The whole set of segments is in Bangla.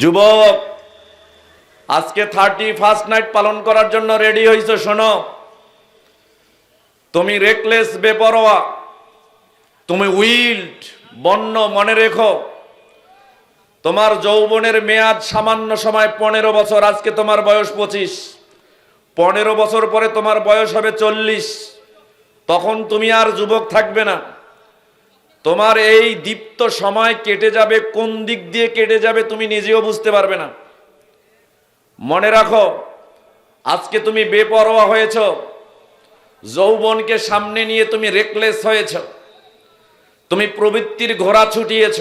যুবক, আজকে থার্টি ফার্স্ট নাইট পালন করার জন্য রেডি হয়েছে শোনো। তুমি রেকলেস বেপরোয়া। তুমি উইল্ড বন্য মনে রেখো। তোমার যৌবনের মেয়াদ সামান্য সময় পনেরো বছর, আজকে তোমার বয়স পঁচিশ। পনেরো বছর পরে তোমার বয়স হবে চল্লিশ। তখন তুমি আর যুবক থাকবে না। তোমার এই দীপ্ত সময় কেটে যাবে, কোন দিক দিয়ে কেটে যাবে তুমি নিজেও বুঝতে পারবে না। মনে রাখো, আজকে তুমি বেপরোয়া হয়েছ, যৌবনকে সামনে নিয়ে তুমি রেকলেস হয়েছ, তুমি প্রবৃত্তির ঘোড়া ছুটিয়েছ,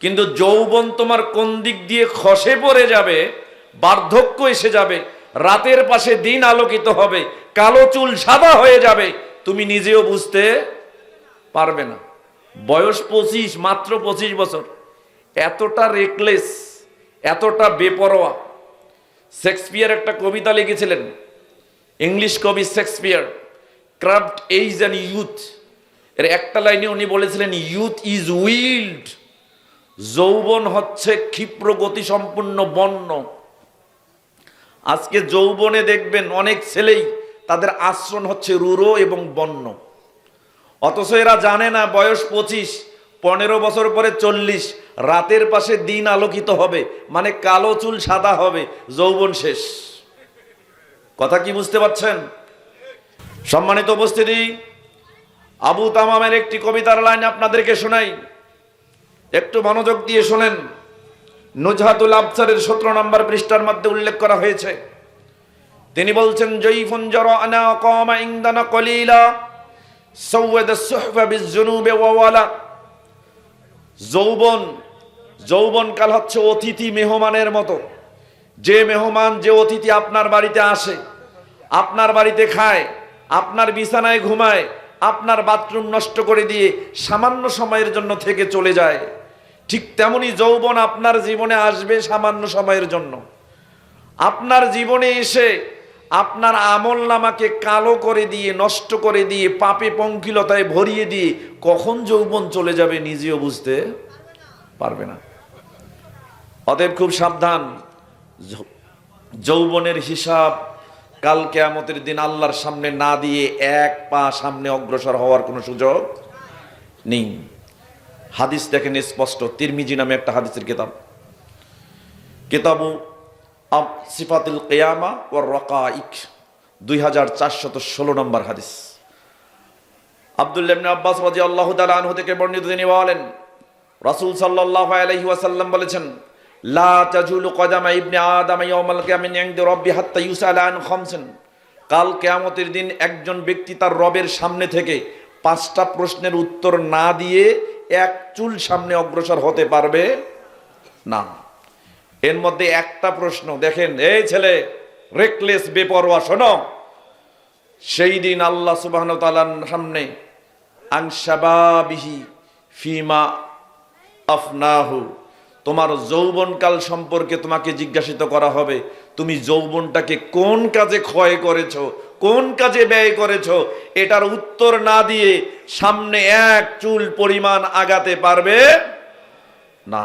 কিন্তু যৌবন তোমার কোন দিক দিয়ে খসে পড়ে যাবে, বার্ধক্য এসে যাবে, রাতের পাশে দিন আলোকিত হবে, কালো চুল সাদা হয়ে যাবে, তুমি নিজেও বুঝতে পারবে না। বয়স পঁচিশ, মাত্র পঁচিশ বছর। এতটা রেকলেস এতটা বেপরোয়া। শেক্সপিয়ার একটা কবিতা লিখেছিলেন, ইংলিশ কবি Shakespeare crabbed age and youth এর একটা লাইনে উনি বলেছিলেন ইউথ ইজ উইল্ড যৌবন হচ্ছে ক্ষিপ্র গতিসম্পন্ন বন্য। আজকে যৌবনে দেখবেন অনেক ছেলেই তাদের আশ্রণ হচ্ছে রুরো এবং বন্য। অথচ এরা জানে না বয়স পঁচিশ, পনেরো বছর পরে চল্লিশ। রাতের পাশে দিন আলোকিত হবে মানে কালো চুল সাদা হবে, যৌবন শেষ। কথা কি বুঝতে পারছেন? সম্মানিত উপস্থিতি, আবু তামামের একটি কবিতার লাইন আপনাদেরকে শোনাই। একটু মনোযোগ দিয়ে শোনেন। নুজহাতুল আবসারের সতেরো নম্বর পৃষ্ঠার মধ্যে উল্লেখ করা হয়েছে। তিনি বলছেন, জয়ীফুন জর আনা কমা ইংদানা কলিলা যৌবন যৌবন কাল হচ্ছে অতিথি মেহমানের মতো। যে মেহমান, যে অতিথি আপনার বাড়িতে আসে, আপনার বাড়িতে খায়, আপনার বিছানায় ঘুমায়, আপনার বাথরুম নষ্ট করে দিয়ে সামান্য সময়ের জন্য থেকে চলে যায়। ঠিক তেমনি যৌবন আপনার জীবনে আসবে সামান্য সময়ের জন্য। আপনার জীবনে এসে আপনার আমল নামাকে কালো করে দিয়ে, নষ্ট করে দিয়ে, পাপে পঙ্কিলতায় ভরিয়ে দিয়ে কখন যৌবন চলে যাবে নিজেও বুঝতে পারবে না। অতএব খুব সাবধান। যৌবনের হিসাব কাল কেয়ামতের দিন আল্লাহর সামনে না দিয়ে এক পা সামনে অগ্রসর হওয়ার কোনো সুযোগ নেই। হাদিস দেখেন স্পষ্ট। তিরমিজি নামে একটা হাদিসের কিতাব। কিতাবু আব সিফাতুল কেয়ামা ও রকাইক, দুই হাজার চারশত ষোলো নম্বর হাদিস। আবদুল্লাহ আব্বাস রাজি আল্লাহ আনহু থেকে বর্ণিত, তিনি বলেন, রাসূল সাল্লাল্লাহু আলাইহি ওয়াসাল্লাম বলেছেন, লা তাজুলু কদামা ইবনে আদম ইয়াউমাল কিয়ামাতি ইনদা রাব্বি হাত্তা ইউসালা আন খামসিন। কাল কিয়ামতের দিন একজন ব্যক্তি তার রবের সামনে থেকে পাঁচটা প্রশ্নের উত্তর না দিয়ে এক চুল সামনে অগ্রসর হতে পারবে না। এর মধ্যে একটা প্রশ্ন, দেখেন, এই ছেলে রেকলেস বেপরোয়া, শোনো। সেই দিন আল্লাহ সুবাহ সামনে আংশাবাবিহি ফিমা আফনাহু, তোমার যৌবনকাল সম্পর্কে তোমাকে জিজ্ঞাসিত করা হবে, তুমি যৌবনটাকে কোন কাজে ক্ষয় করেছ, কোন কাজে ব্যয় করেছ, এটার উত্তর না দিয়ে সামনে এক চুল পরিমাণ আগাতে পারবে না।